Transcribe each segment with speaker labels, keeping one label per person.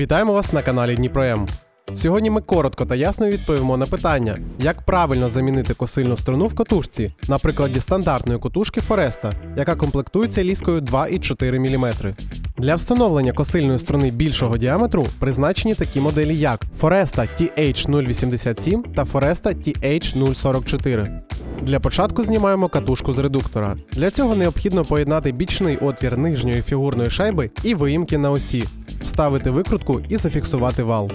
Speaker 1: Вітаємо вас на каналі Дніпром. Сьогодні ми коротко та ясно відповімо на питання, як правильно замінити косильну струну в котушці на прикладі стандартної котушки Фореста, яка комплектується ліскою 2,4 мм. Для встановлення косильної струни більшого діаметру призначені такі моделі, як Foresta TH087 та Foresta TH044. Для початку знімаємо катушку з редуктора. Для цього необхідно поєднати бічний отвір нижньої фігурної шайби і виїмки на осі, вставити викрутку і зафіксувати вал.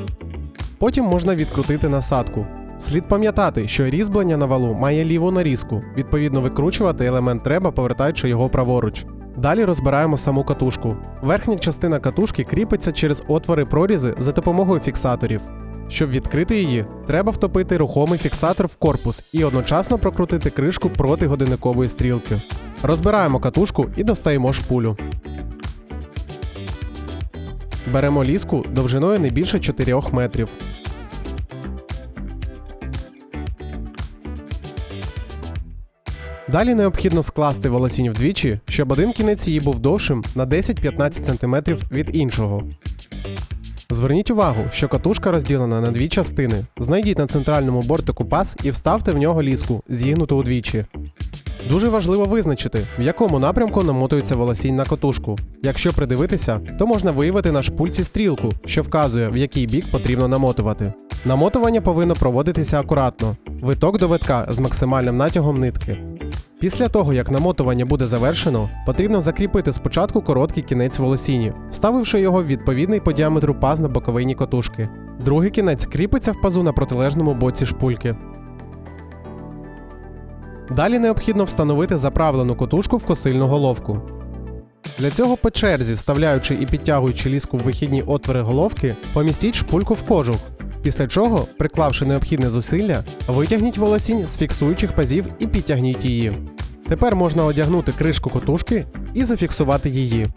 Speaker 1: Потім можна відкрутити насадку. Слід пам'ятати, що різьблення на валу має ліву нарізку, відповідно викручувати елемент треба, повертаючи його праворуч. Далі розбираємо саму катушку. Верхня частина катушки кріпиться через отвори прорізи за допомогою фіксаторів. Щоб відкрити її, треба втопити рухомий фіксатор в корпус і одночасно прокрутити кришку проти годинникової стрілки. Розбираємо катушку і достаємо шпулю. Беремо ліску довжиною не більше 4 метрів. Далі необхідно скласти волосінь вдвічі, щоб один кінець її був довшим на 10-15 см від іншого. Зверніть увагу, що катушка розділена на дві частини. Знайдіть на центральному бортику паз і вставте в нього ліску, зігнуту удвічі. Дуже важливо визначити, в якому напрямку намотується волосінь на катушку. Якщо придивитися, то можна виявити на шпульці стрілку, що вказує, в який бік потрібно намотувати. Намотування повинно проводитися акуратно, виток до витка з максимальним натягом нитки. Після того, як намотування буде завершено, потрібно закріпити спочатку короткий кінець волосіні, вставивши його в відповідний по діаметру паз на боковині котушки. Другий кінець кріпиться в пазу на протилежному боці шпульки. Далі необхідно встановити заправлену котушку в косильну головку. Для цього по черзі, вставляючи і підтягуючи ліску в вихідні отвори головки, помістіть шпульку в кожух. Після чого, приклавши необхідне зусилля, витягніть волосінь з фіксуючих пазів і підтягніть її. Тепер можна одягнути кришку котушки і зафіксувати її.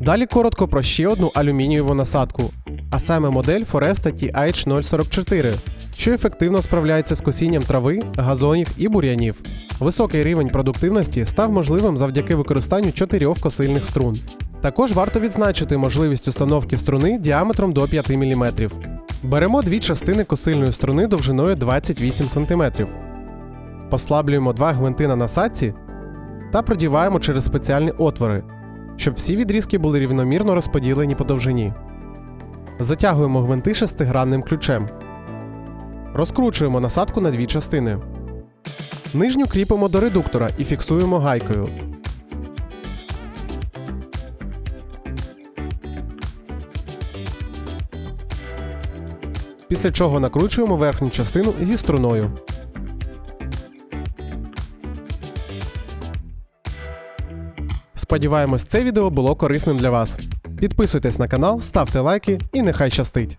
Speaker 1: Далі коротко про ще одну алюмінієву насадку, а саме модель Foresta TH044, що ефективно справляється з косінням трави, газонів і бур'янів. Високий рівень продуктивності став можливим завдяки використанню чотирьох косильних струн. Також варто відзначити можливість установки струни діаметром до 5 мм. Беремо дві частини косильної струни довжиною 28 см. Послаблюємо два гвинти на насадці та продіваємо через спеціальні отвори, щоб всі відрізки були рівномірно розподілені по довжині. Затягуємо гвинти шестигранним ключем. Розкручуємо насадку на дві частини. Нижню кріпимо до редуктора і фіксуємо гайкою. Після чого накручуємо верхню частину зі струною. Сподіваємось, це відео було корисним для вас. Підписуйтесь на канал, ставте лайки і нехай щастить!